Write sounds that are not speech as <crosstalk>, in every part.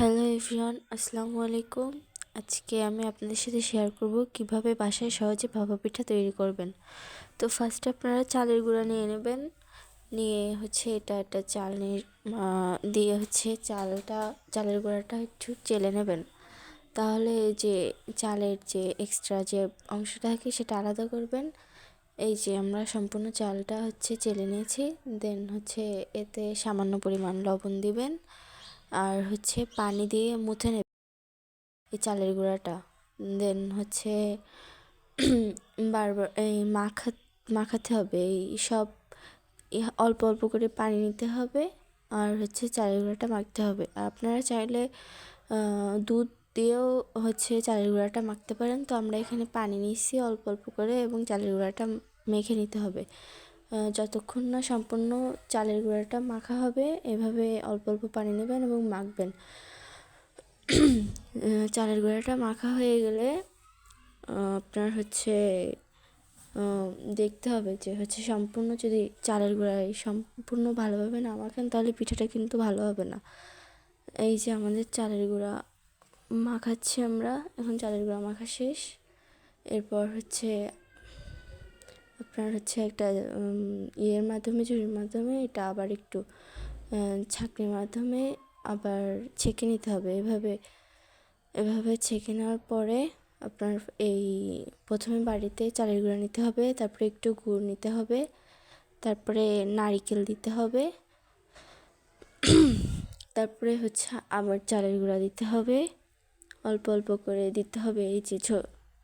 Hello everyone আসসালামু আলাইকুম আজকে আমি আপনাদের সাথে শেয়ার করব কীভাবে বাসায় সহজে ভাপা পিঠা তৈরি করবেন। তো ফার্স্ট আপনারা চালের গুঁড়া নিয়ে নেবেন। নিয়ে হচ্ছে এটা একটা চাল দিয়ে হচ্ছে চালটা, চালের গুঁড়াটা একটু চেলে নেবেন। তাহলে যে চালের যে এক্সট্রা যে অংশটা থাকে সেটা আলাদা করবেন। এই যে আমরা সম্পূর্ণ চালটা হচ্ছে চেলে নিয়েছি। দেন হচ্ছে এতে সামান্য পরিমাণ লবণ দিবেন। আর হচ্ছে পানি দিয়ে মুছে নেবে এই চালের গুঁড়াটা। দেন হচ্ছে <clears throat> বারবার এই মাখা, মাখাতে হবে। এই সব অল্প অল্প করে পানি নিতে হবে আর হচ্ছে চালের গুঁড়াটা মাখতে হবে। আপনারা চাইলে দুধ দিয়েও হচ্ছে চালের গুঁড়াটা মাখতে পারেন। তো আমরা এখানে পানি নিচ্ছি অল্প অল্প করে এবং চালের গুঁড়াটা মেখে নিতে হবে। যতক্ষণ না সম্পূর্ণ চালের গুঁড়াটা মাখা হবে, এভাবে অল্প অল্প পানি নেবেন এবং মাখবেন। <clears throat> চালের গুঁড়াটা মাখা হয়ে গেলে আপনার হচ্ছে দেখতে হবে যে হচ্ছে সম্পূর্ণ যদি চালের গুঁড়ায় সম্পূর্ণ ভালোভাবে না মাখেন, তাহলে পিঠাটা কিন্তু ভালো হবে না। এই যে আমাদের চালের গুঁড়া মাখাচ্ছি আমরা, এখন চালের গুঁড়া মাখা শেষ। এরপর হচ্ছে আপনার হচ্ছে একটা ইয়ের মাধ্যমে ঝুড়ির মাধ্যমে এটা আবার একটু ছাঁকনির মাধ্যমে আবার ছেঁকে নিতে হবে। এভাবে এভাবে ছেঁকে নেওয়ার পরে আপনার এই প্রথমে বাড়িতে চালের গুঁড়া নিতে হবে, তারপরে একটু গুড় নিতে হবে, তারপরে নারিকেল দিতে হবে, তারপরে হচ্ছে আবার চালের গুঁড়া দিতে হবে, অল্প অল্প করে দিতে হবে। এই যে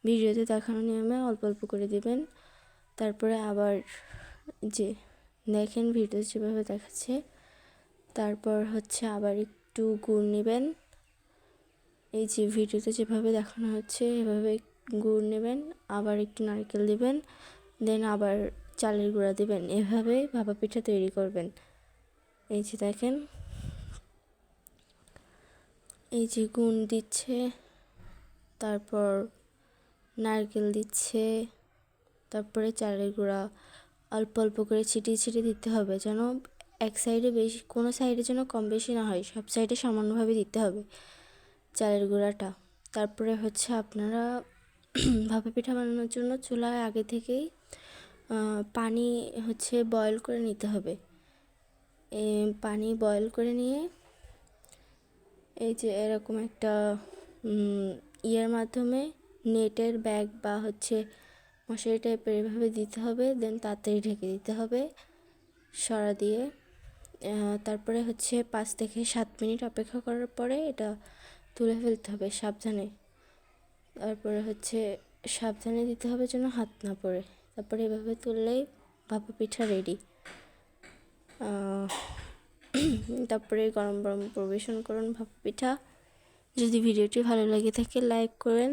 ভিডিওতে দেখানো নিয়মে অল্প অল্প করে দিবেন। তারপরে আবার যে দেখেন ভিডিও যেভাবে দেখাচ্ছে, তারপর হচ্ছে আবার একটু গুড় নেবেন। এই যে ভিডিওতে যেভাবে দেখানো হচ্ছে, এভাবে গুড় নেবেন, আবার একটু নারকেল দেবেন, দেন আবার চালের গুঁড়া দেবেন। এভাবে ভাপা পিঠা তৈরি করবেন। এই যে দেখেন, এই যে গুড় দিচ্ছে, তারপর নারকেল দিচ্ছে তারপরে চালের গুঁড়া অল্প অল্প করে ছিটিয়ে ছিটিয়ে দিতে হবে যেন এক সাইডে বেশি, কোনো সাইডে যেন কম বেশি না হয়, সব সাইডে সামান্যভাবে দিতে হবে চালের গুঁড়াটা। তারপরে হচ্ছে আপনারা <clears throat> ভাপা পিঠা বানানোর জন্য চুলায় আগে থেকেই পানি হচ্ছে বয়ল করে নিতে হবে। পানি বয়ল করে নিয়ে এই যে এরকম একটা ইয়ের মাধ্যমে নেটের ব্যাগ বা হচ্ছে মশারি টাইপের এভাবে দিতে হবে দেন তাড়াতাড়ি ঢেকে দিতে হবে, সরা দিয়ে। তারপরে হচ্ছে পাঁচ থেকে সাত মিনিট অপেক্ষা করার পরে এটা তুলে ফেলতে হবে সাবধানে। তারপরে হচ্ছে সাবধানে দিতে হবে যেন হাত না পড়ে। তারপরে এভাবে তুললেই ভাপা পিঠা রেডি <clears throat> তারপরে গরম গরম পরিবেশন করুন ভাপা পিঠা। যদি ভিডিওটি ভালো লাগে থাকে লাইক করেন।